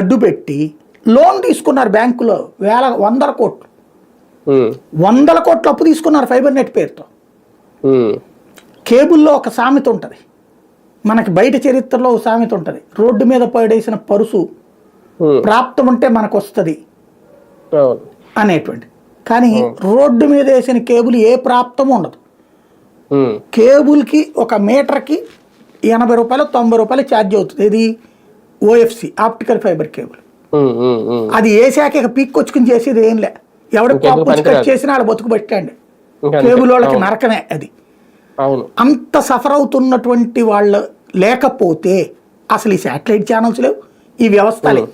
అడ్డు పెట్టి లోన్ తీసుకున్నారు బ్యాంకులో వేల వందల కోట్లు. వందల కోట్ల అప్పు తీసుకున్నారు ఫైబర్ నెట్ పేరుతో. కేబుల్లో ఒక సామెత ఉంటుంది. మనకి బయట చరిత్రలో ఒక సామెత ఉంటుంది. రోడ్డు మీద పడేసిన పరుసు ప్రాప్తం ఉంటే మనకు వస్తుంది అనేటువంటి కానీ రోడ్డు మీద వేసిన కేబుల్ ఏ ప్రాప్తం ఉండదు. కేబుల్కి ఒక మీటర్కి ఎనభై రూపాయలు తొంభై రూపాయలు ఛార్జ్ అవుతుంది. ఇది ఓఎఫ్సి ఆప్టికల్ ఫైబర్ కేబుల్. అది వేసాక ఇక పీక్కొచ్చుకుని చేసేది ఏం లే. ఎవడ పనికిరాదు. చేసినా ఆడ బతుకు పెట్టండి. కేబుల్ వాళ్ళకి నరకమే అది. అంత సఫర్ అవుతున్నటువంటి వాళ్ళు లేకపోతే అసలు ఈ శాటిలైట్ ఛానల్స్ లేవు ఈ వ్యవస్థ లేవు.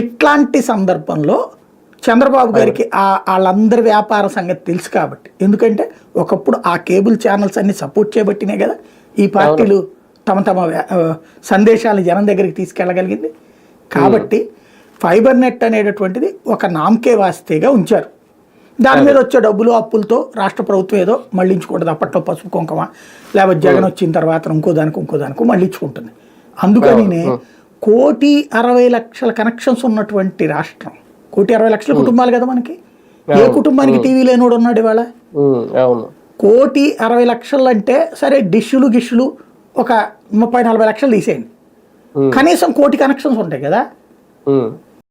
ఇట్లాంటి సందర్భంలో చంద్రబాబు గారికి ఆ వాళ్ళందరి వ్యాపార సంగతి తెలుసు కాబట్టి. ఎందుకంటే ఒకప్పుడు ఆ కేబుల్ ఛానల్స్ అన్ని సపోర్ట్ చేయబట్టినే కదా ఈ పార్టీలు తమ తమ సందేశాలు జనం దగ్గరికి తీసుకెళ్ళగలిగింది. కాబట్టి ఫైబర్ నెట్ అనేటటువంటిది ఒక నామకే వాస్తేగా ఉంచారు. దాని మీద వచ్చే డబ్బులు అప్పులతో రాష్ట్ర ప్రభుత్వం ఏదో మళ్ళించుకుంటుంది అప్పట్లో పసుపు కుంకుమ లేకపోతే జగన్ వచ్చిన తర్వాత ఇంకో దానికి ఇంకో దానికి మళ్ళించుకుంటుంది అందుకనినే కోటి అరవై లక్షల కనెక్షన్స్ ఉన్నటువంటి రాష్ట్రం. కోటి అరవై లక్షల కుటుంబాలు కదా మనకి. ఏ కుటుంబానికి టీవీ లేనోడు ఉన్నాడు ఇవాళ? కోటి అరవై లక్షలు అంటే సరే డిష్లు గిష్లు ఒక ముప్పై నలభై లక్షలు తీసేయండి. కనీసం కోటి కనెక్షన్స్ ఉంటాయి కదా.